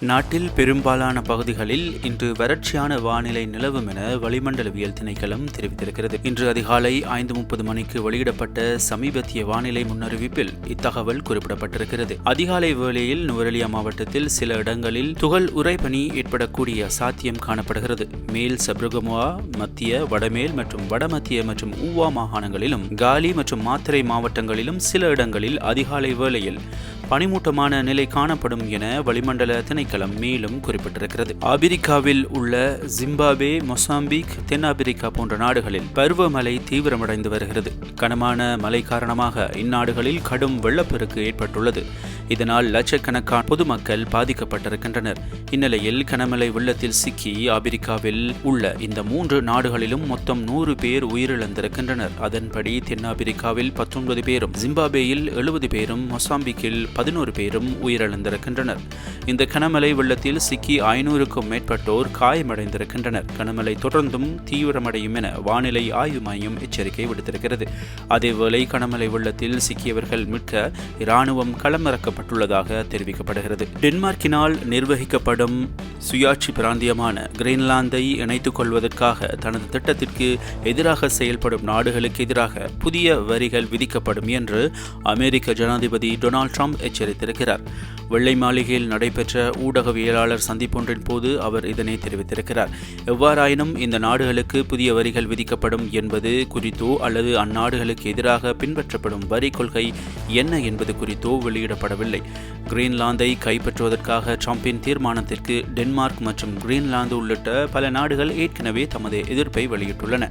நாட்டில் பெரும்பாலான பகுதிகளில் இன்று வறட்சியான வானிலை நிலவும் என வளிமண்டலவியல் திணைக்களம் தெரிவித்திருக்கிறது. இன்று அதிகாலை ஐந்து முப்பது மணிக்கு வெளியிடப்பட்ட சமீபத்திய வானிலை முன்னறிவிப்பில் இத்தகவல் குறிப்பிடப்பட்டிருக்கிறது. அதிகாலை வேளையில் நுவரெலியா மாவட்டத்தில் சில இடங்களில் துகள் உறைபனி ஏற்படக்கூடிய சாத்தியம் காணப்படுகிறது. மேல் சப்ருகமுவா மத்திய வடமேல் மற்றும் வடமத்திய மற்றும் ஊவா மாகாணங்களிலும் காலி மற்றும் மாத்திரை மாவட்டங்களிலும் சில இடங்களில் அதிகாலை வேளையில் பனிமூட்டமான நிலை காணப்படும் என வளிமண்டல திணைக்களம் மேலும் குறிப்பிட்டிருக்கிறது. ஆபிரிக்காவில் உள்ள ஜிம்பாபே மொசாம்பிக் தென்னாப்பிரிக்கா போன்ற நாடுகளில் பருவமழை தீவிரமடைந்து வருகிறது. கனமான மழை காரணமாக இந்நாடுகளில் கடும் வெள்ளப்பெருக்கு ஏற்பட்டுள்ளது. இதனால் லட்சக்கணக்கான பொதுமக்கள் பாதிக்கப்பட்டிருக்கின்றனர். இந்நிலையில் கனமழை வெள்ளத்தில் சிக்கி ஆபிரிக்காவில் உள்ள இந்த மூன்று நாடுகளிலும் மொத்தம் நூறு பேர் உயிரிழந்திருக்கின்றனர். அதன்படி தென்னாப்பிரிக்காவில் பத்தொன்பது பேரும் ஜிம்பாபேயில் எழுபது பேரும் மொசாம்பிக்கில் பதினோரு பேரும் உயிரிழந்திருக்கின்றனர். இந்த கனமழை வெள்ளத்தில் சிக்கி ஐநூறுக்கும் மேற்பட்டோர் காயமடைந்திருக்கின்றனர். கனமழை தொடர்ந்தும் தீவிரமடையும் என வானிலை ஆய்வு மையம் எச்சரிக்கை விடுத்திருக்கிறது. அதேவேளை கனமழை வெள்ளத்தில் சிக்கியவர்கள் மீட்க இராணுவம் களமிறக்கப்பட்டுள்ளதாக தெரிவிக்கப்படுகிறது. டென்மார்க்கினால் நிர்வகிக்கப்படும் சுயாட்சி பிராந்தியமான கிரீன்லாந்தை இணைத்துக் கொள்வதற்காக தனது திட்டத்திற்கு எதிராக செயல்படும் நாடுகளுக்கு எதிராக புதிய வரிகள் விதிக்கப்படும் என்று அமெரிக்க ஜனாதிபதி டொனால்ட் ட்ரம்ப் எச்சரித்திருக்கிறார். வெள்ளை மாளிகையில் நடைபெற்ற ஊடகவியலாளர் சந்திப்பொன்றின் போது அவர் இதனை தெரிவித்திருக்கிறார். எவ்வாறாயினும் இந்த நாடுகளுக்கு புதிய வரிகள் விதிக்கப்படும் என்பது குறித்தோ அல்லது அந்நாடுகளுக்கு எதிராக பின்பற்றப்படும் வரி கொள்கை என்ன என்பது குறித்தோ வெளியிடப்படவில்லை. கிரீன்லாந்தை கைப்பற்றுவதற்காக ட்ரம்பின் தீர்மானத்திற்கு டென்மார்க் மற்றும் கிரீன்லாந்து உள்ளிட்ட பல நாடுகள் ஏற்கனவே தமது எதிர்ப்பை வெளியிட்டுள்ளன.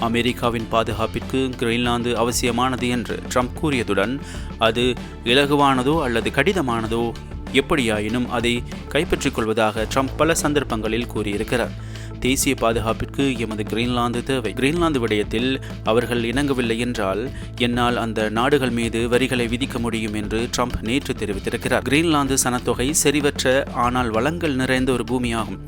அமெரிக்காவின் பாதுகாப்பிற்கு கிரீன்லாந்து அவசியமானது என்று ட்ரம்ப் கூறியதுடன் அது இலகுவானதோ அல்லது கடினமானதோ எப்படியாயினும் அதை கைப்பற்றிக் கொள்வதாக ட்ரம்ப் பல சந்தர்ப்பங்களில் கூறியிருக்கிறார். தேசிய பாதுகாப்பிற்கு எமது கிரீன்லாந்து தேவை. கிரீன்லாந்து விடயத்தில் அவர்கள் இணங்கவில்லை என்றால் என்னால் அந்த நாடுகள் மீது வரிகளை விதிக்க முடியும் என்று ட்ரம்ப் நேற்று தெரிவித்திருக்கிறார். கிரீன்லாந்து சனத்தொகை செறிவற்ற ஆனால் வளங்கள் நிறைந்த ஒரு பூமியாகும்.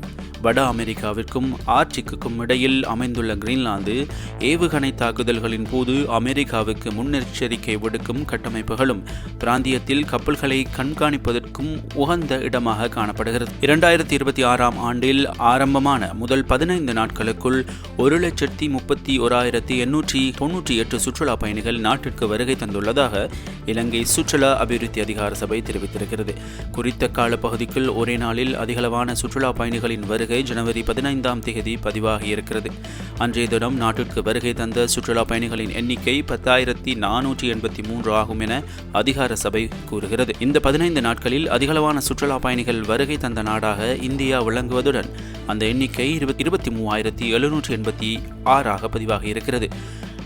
வட அமெரிக்காவிற்கும் ஆர்டிக்குக்கும் இடையில் அமைந்துள்ள கிரீன்லாந்து ஏவுகணை தாக்குதல்களின் போது அமெரிக்காவுக்கு முன்னெச்சரிக்கை விடுக்கும் கட்டமைப்புகளும் பிராந்தியத்தில் கப்பல்களை கண்காணிப்பதற்கும் உகந்த இடமாக காணப்படுகிறது. இரண்டாயிரத்தி இருபத்தி ஆறாம் ஆண்டில் ஆரம்பமான முதல் பதினைந்து நாட்களுக்குள் ஒரு லட்சத்தி முப்பத்தி ஓராயிரத்தி எண்ணூற்றி தொன்னூற்றி எட்டு சுற்றுலா பயணிகள் நாட்டிற்கு வருகை தந்துள்ளதாக இலங்கை சுற்றுலா அபிவிருத்தி அதிகார சபை தெரிவித்திருக்கிறது. குறித்த கால பகுதிக்குள் ஒரே நாளில் அதிகளவான சுற்றுலா பயணிகளின் வருகை வருகை ஜனவரி பதினைந்தாம் தேதி பதிவாகியிருக்கிறது அன்றைய தினம் நாட்டிற்கு வருகை தந்த சுற்றுலா பயணிகளின் எண்ணிக்கை பத்தாயிரத்தி நானூற்றி எண்பத்தி மூன்று ஆகும் என அதிகார சபை கூறுகிறது. இந்த பதினைந்து நாட்களில் அதிகளவான சுற்றுலா பயணிகள் வருகை தந்த நாடாக இந்தியா விளங்குவதுடன் அந்த எண்ணிக்கை இருபத்தி இருபத்தி மூவாயிரத்தி எழுநூற்றி எண்பத்தி ஆறாக பதிவாகியிருக்கிறது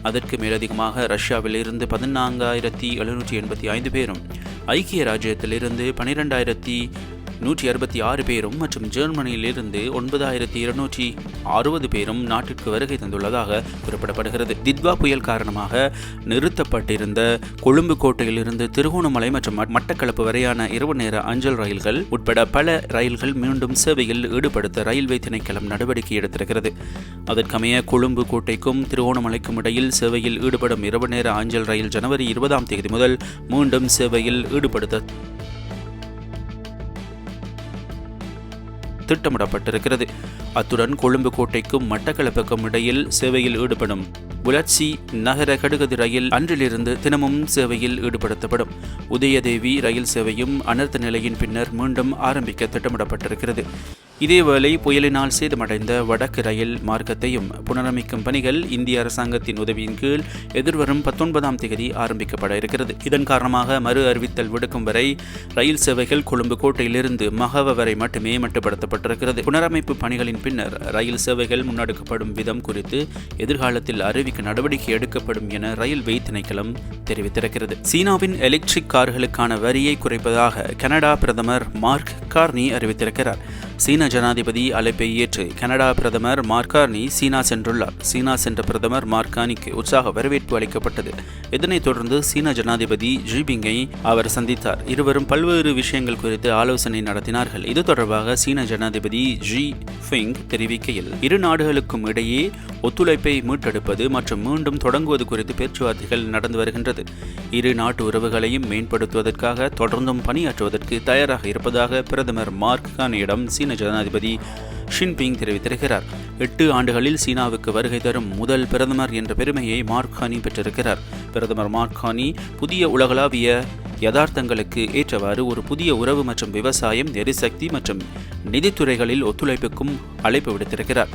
அதற்கு மேலதிகமாக ரஷ்யாவிலிருந்து பதினான்காயிரத்தி எழுநூற்றி எண்பத்தி ஐந்து பேரும் ஐக்கிய ராஜ்யத்திலிருந்து பனிரெண்டாயிரத்தி நூற்றி அறுபத்தி ஆறு பேரும் மற்றும் ஜெர்மனியிலிருந்து ஒன்பதாயிரத்தி இருநூற்றி அறுபது பேரும் நாட்டிற்கு வருகை தந்துள்ளதாக குறிப்பிடப்படுகிறது. தித்வா புயல் காரணமாக நிறுத்தப்பட்டிருந்த கொழும்பு கோட்டையிலிருந்து திருகோணமலை மற்றும் மட்டக்களப்பு வரையான இரவு நேர அஞ்சல் ரயில்கள் உட்பட பல ரயில்கள் மீண்டும் சேவையில் ஈடுபடுத்த ரயில்வே திணைக்களம் நடவடிக்கை எடுத்திருக்கிறது. அதற்கமைய கொழும்பு கோட்டைக்கும் திருகோணமலைக்கும் இடையில் சேவையில் ஈடுபடும் இரவு நேர அஞ்சல் ரயில் ஜனவரி இருபதாம் தேதி முதல் மீண்டும் சேவையில் ஈடுபடுத்த திட்டமிடப்பட்டிருக்கிறது. அத்துடன் கொழும்பு கோட்டைக்கும் மட்டக்களப்புக்கும் இடையில் சேவையில் ஈடுபடும் உலர்ச்சி நகர கடுகதி ரயில் அன்றிலிருந்து தினமும் சேவையில் ஈடுபடுத்தப்படும். உதயதேவி ரயில் சேவையும் அனர்த்த நிலையின் பின்னர் மீண்டும் ஆரம்பிக்க திட்டமிடப்பட்டிருக்கிறது. இதேவேளை புயலினால் சேதமடைந்த வடக்கு ரயில் மார்க்கத்தையும் புனரமைக்கும் பணிகள் இந்திய அரசாங்கத்தின் உதவியின் கீழ் எதிர்வரும் பத்தொன்பதாம் தேதி ஆரம்பிக்கப்பட இருக்கிறது. இதன் காரணமாக மறு அறிவித்தல் விடுக்கும் வரை ரயில் சேவைகள் கொழும்பு கோட்டையிலிருந்து மகவ வரை மட்டுமே மட்டுப்படுத்தப்பட்டிருக்கிறது. புனரமைப்பு பணிகளின் பின்னர் ரயில் சேவைகள் முன்னெடுக்கப்படும் விதம் குறித்து எதிர்காலத்தில் அறிவிக்க நடவடிக்கை எடுக்கப்படும் என ரயில்வே திணைக்களம் தெரிவித்திருக்கிறது. சீனாவின் எலக்ட்ரிக் கார்களுக்கான வரியை குறைப்பதாக கனடா பிரதமர் மார்க் கார்னி அறிவித்திருக்கிறார். சீன ஜனாதிபதி அழைப்பை ஏற்று கனடா பிரதமர் மார்கார்னி சீனா சென்றுள்ளார். சீனா சென்ற பிரதமர் மார்கானிக்கு உற்சாக வரவேற்பு அளிக்கப்பட்டது. இதனைத் தொடர்ந்து சீன ஜனாதிபதி ஜிபிங்கை அவர் சந்தித்தார். இருவரும் பல்வேறு விஷயங்கள் குறித்து ஆலோசனை நடத்தினார்கள். இது தொடர்பாக சீன ஜனாதிபதி ஜி ஃபிங் தெரிவிக்கையில் இரு நாடுகளுக்கும் இடையே ஒத்துழைப்பை மீட்டெடுப்பது மற்றும் மீண்டும் தொடங்குவது குறித்து பேச்சுவார்த்தைகள் நடந்து வருகின்றது. இரு நாட்டு உறவுகளையும் மேம்படுத்துவதற்காக தொடர்ந்தும் பணியாற்றுவதற்கு தயாராக இருப்பதாக பிரதமர் மார்க் கானியிடம் சீன ஜனாதிபதி ஷின்பிங் தெரிவித்திருக்கிறார். எட்டு ஆண்டுகளில் சீனாவுக்கு வருகை தரும் முதல் பிரதமர் என்ற பெருமையை மார்கானி பெற்றிருக்கிறார். பிரதமர் மார்கானி புதிய உலகளாவிய யதார்த்தங்களுக்கு ஏற்றவாறு ஒரு புதிய உறவு மற்றும் விவசாயம் எரிசக்தி மற்றும் நிதித்துறைகளில் ஒத்துழைப்புக்கும் அழைப்பு விடுத்திருக்கிறார்.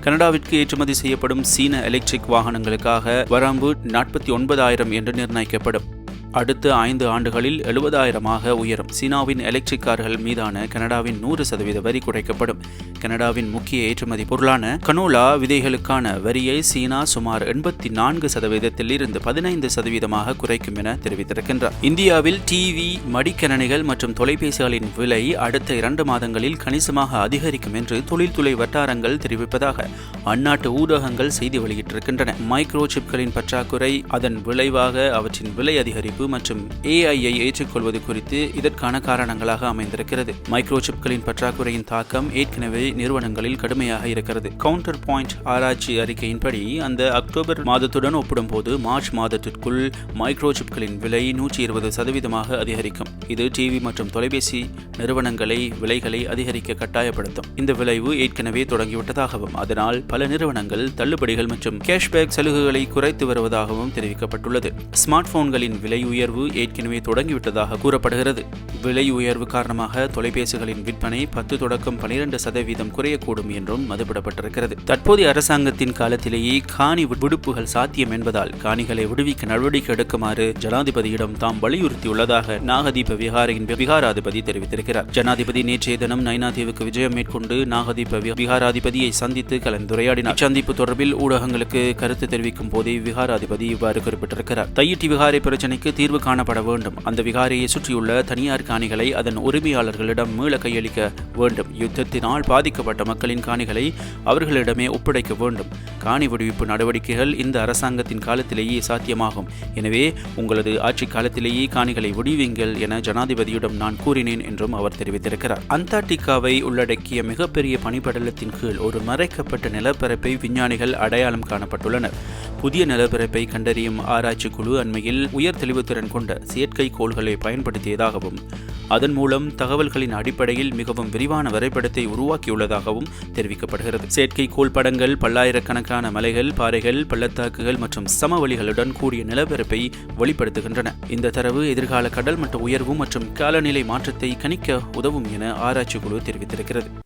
கனடாவிற்கு ஏற்றுமதி செய்யப்படும் சீன எலக்ட்ரிக் வாகனங்களுக்காக வரம்பு நாற்பத்தி ஒன்பதாயிரம் என்று நிர்ணயிக்கப்படும். அடுத்த ஐந்து ஆண்டுகளில் எழுபதாயிரமாக உயரும். சீனாவின் எலக்ட்ரிக் கார்கள் மீதான கனடாவின் நூறு சதவீத வரி குறைக்கப்படும். கனடாவின் முக்கிய ஏற்றுமதி பொருளான கனோலா விதைகளுக்கான வரியை சீனா சுமார் எண்பத்தி நான்கு சதவீதத்தில் இருந்து பதினைந்து சதவீதமாக குறைக்கும் என தெரிவித்திருக்கின்றார். இந்தியாவில் டிவி மடிக்கணனிகள் மற்றும் தொலைபேசிகளின் விலை அடுத்த இரண்டு மாதங்களில் கணிசமாக அதிகரிக்கும் என்று தொழில்துறை வட்டாரங்கள் தெரிவிப்பதாக அந்நாட்டு ஊடகங்கள் செய்தி வெளியிட்டிருக்கின்றன. மைக்ரோ சிப்களின் பற்றாக்குறை அதன் விளைவாக அவற்றின் விலை அதிகரிப்பு மற்றும் ஏஐயை ஏற்றுக்கொள்வது குறித்து இதற்கான காரணங்களாக அமைந்திருக்கிறது. மைக்ரோ சிப்களின் பற்றாக்குறையின் தாக்கம் ஏற்கனவே நிறுவனங்களில் கடுமையாக இருக்கிறது. கவுண்டர் பாயிண்ட் ஆராய்ச்சி அறிக்கையின்படி அந்த அக்டோபர் மாதத்துடன் ஒப்பிடும்போது மார்ச் மாதத்திற்குள் மைக்ரோ சிப்களின் விலை நூற்றி இருபது சதவீதமாக அதிகரிக்கும். இது டிவி மற்றும் தொலைபேசி நிறுவனங்களை விலைகளை அதிகரிக்க கட்டாயப்படுத்தும். இந்த விளைவு ஏற்கனவே தொடங்கிவிட்டதாகவும் அதனால் பல நிறுவனங்கள் தள்ளுபடிகள் மற்றும் கேஷ்பேக் சலுகைகளை குறைத்து வருவதாகவும் தெரிவிக்கப்பட்டுள்ளது. ஸ்மார்ட் போன்களின் விலை உயர்வு ஏற்கனவே தொடங்கிவிட்டதாக கூறப்படுகிறது. விலை உயர்வு காரணமாக தொலைபேசிகளின் விற்பனை பத்து தொடக்கம் பனிரெண்டு சதவீதம் குறையக்கூடும் என்றும் மதிப்பிடப்பட்டிருக்கிறது. தற்போதைய அரசாங்கத்தின் காலத்திலேயே காணி விடுப்புகள் சாத்தியம் என்பதால் காணிகளை விடுவிக்க நடவடிக்கை எடுக்குமாறு ஜனாதிபதியிடம் தாம் வலியுறுத்தியுள்ளதாக நாகதீப விகாரையின் விகாராதிபதி தெரிவித்திருக்கிறார். ஜனாதிபதி நேற்றைய தினம் நைனாதீவுக்கு விஜயம் மேற்கொண்டு நாகதீப விகாராதிபதியை சந்தித்து கலந்துரையாடினார். சந்திப்பு தொடர்பில் ஊடகங்களுக்கு கருத்து தெரிவிக்கும் போதே விகாராதிபதி இவ்வாறு குறிப்பிட்டிருக்கிறார். தையிட்டி விகாரை பிரச்சினைக்கு தீர்வு காணப்பட வேண்டும். அந்த விகாரையை சுற்றியுள்ள தனியார் காணிகளை அதன் உரிமையாளர்களிடம் மீள கையளிக்க வேண்டும். யுத்தத்தினால் பாதி பாதிக்கப்பட்ட மக்களின் காணிகளை அவர்களிடமே ஒப்படைக்க வேண்டும். காணி விடுவிப்பு நடவடிக்கைகள் இந்த அரசாங்கத்தின் காலத்திலேயே சாத்தியமாகும். எனவே உங்களது ஆட்சி காலத்திலேயே காணிகளை விடுவிங்கள் என ஜனாதிபதியிடம் நான் கூறினேன் என்றும் அவர் தெரிவித்திருக்கிறார். அந்தார்டிகாவை உள்ளடக்கிய மிகப்பெரிய பனிப்படலத்தின் கீழ் ஒரு மறைக்கப்பட்ட நிலப்பரப்பை விஞ்ஞானிகள் அடையாளம் காணப்பட்டுள்ளனர். புதிய நிலப்பரப்பை கண்டறியும் ஆராய்ச்சி குழு அண்மையில் உயர் தெளிவுத்திறன் கொண்ட செயற்கை கோள்களை பயன்படுத்தியதாகவும் அதன் மூலம் தகவல்களின் அடிப்படையில் மிகவும் விரிவான வரைபடத்தை உருவாக்கியுள்ளதாகவும் தெரிவிக்கப்படுகிறது. செயற்கை கோள் படங்கள் பல்லாயிரக்கணக்கான மலைகள் பாறைகள் பள்ளத்தாக்குகள் மற்றும் சமவெளிகளுடன் கூடிய நிலப்பரப்பை வெளிப்படுத்துகின்றன. இந்த தரவு எதிர்கால கடல் மட்ட உயர்வு மற்றும் காலநிலை மாற்றத்தை கணிக்க உதவும் என ஆராய்ச்சி குழு தெரிவித்திருக்கிறது.